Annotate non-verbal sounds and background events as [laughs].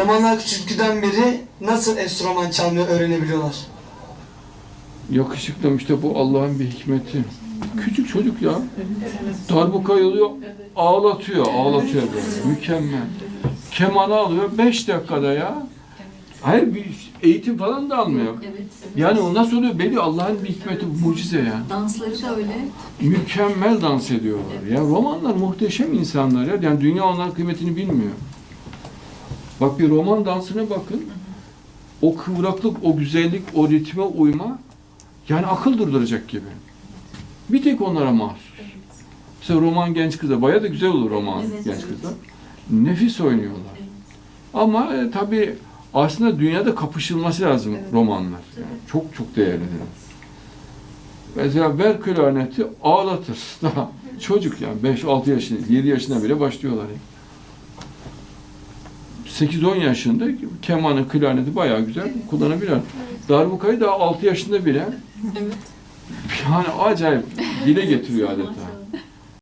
Romanlar küçüklükten beri nasıl enstrüman çalmayı öğrenebiliyorlar? Yakışıklım işte bu Allah'ın bir hikmeti. Küçük çocuk ya. Darbuka alıyor, ağlatıyor, ağlatıyor böyle. Mükemmel. Kemanı alıyor 5 dakikada ya. Hayır bir eğitim falan da almıyor. Evet. Yani o nasıl oluyor belli Allah'ın bir hikmeti, mucize ya. Dansları da öyle. Mükemmel dans ediyorlar. Ya romanlar muhteşem insanlar ya. Yani dünya onların kıymetini bilmiyor. Bak bir roman dansına bakın. O kıvraklık, o güzellik, o ritme uyma yani akıl durduracak gibi. Bir tek onlara mahsus. Mesela roman genç kızlar, bayağı da güzel olur roman Evet, genç evet. kızlar. Nefis oynuyorlar. Ama e, tabii aslında dünyada kapışılması lazım romanlar. Yani çok çok değerlidir. Mesela ver klarneti ağlatır. Daha [laughs] çocuk yani 5-6 yaşında, 7 yaşında bile başlıyorlar. Yani. 8-10 yaşında kemanı, klarneti bayağı güzel kullanabilir. Darbukayı daha 6 yaşında bile Evet. yani acayip dile getiriyor adeta.